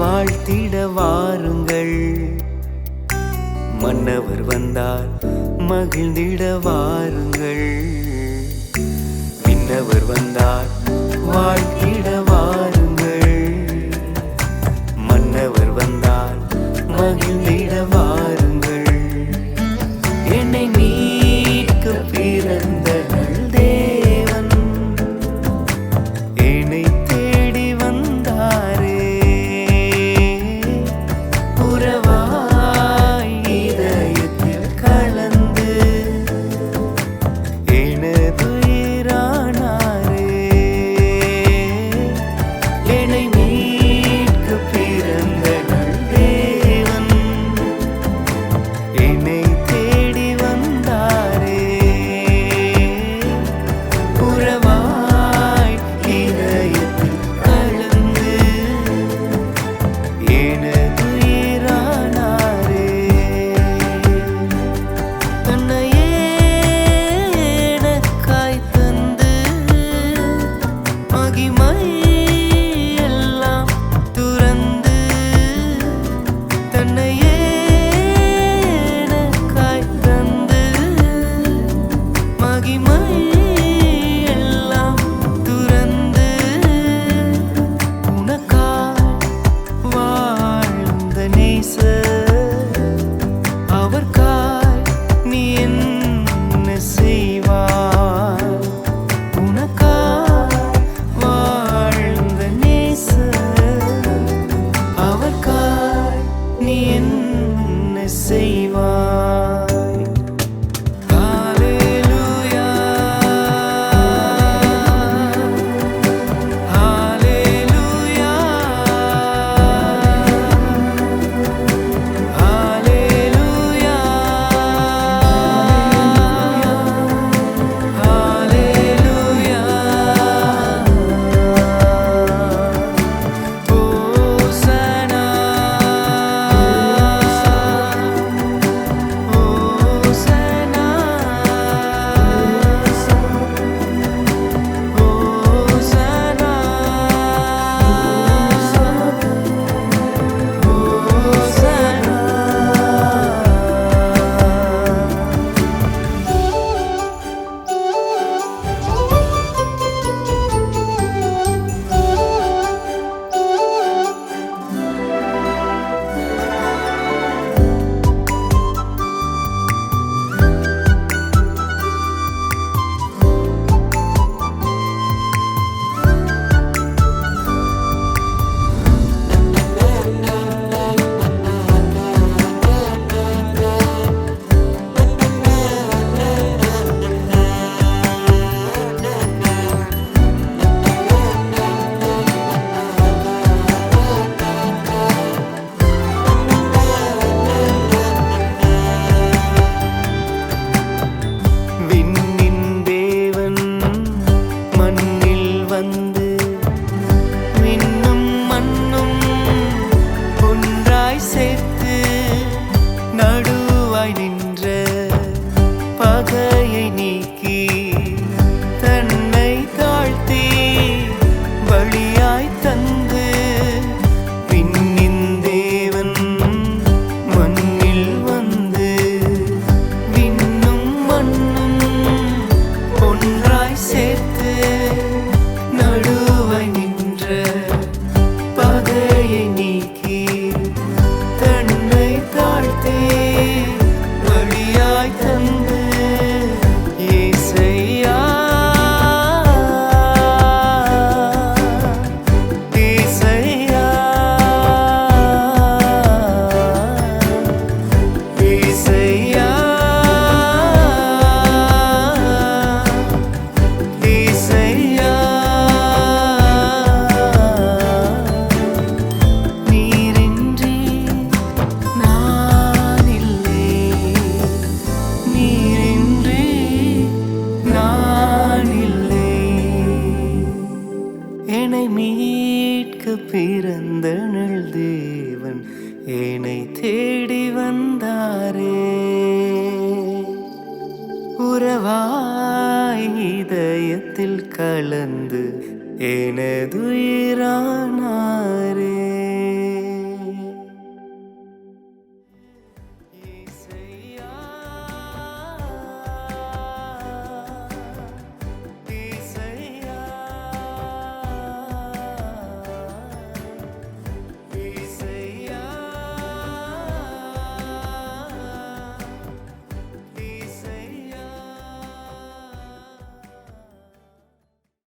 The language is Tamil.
வாழ்த்திட வாருங்கள். மன்னவர் வந்தார் மகிழ்ந்திட வாருங்கள். விண்ணவர் வந்தார் வாழ்த்திட மீட்க பிறந்த நல் தேவன் என்னை தேடி வந்தாரே. உறவாய் இதயத்தில் கலந்து எனதுயிரானாரே.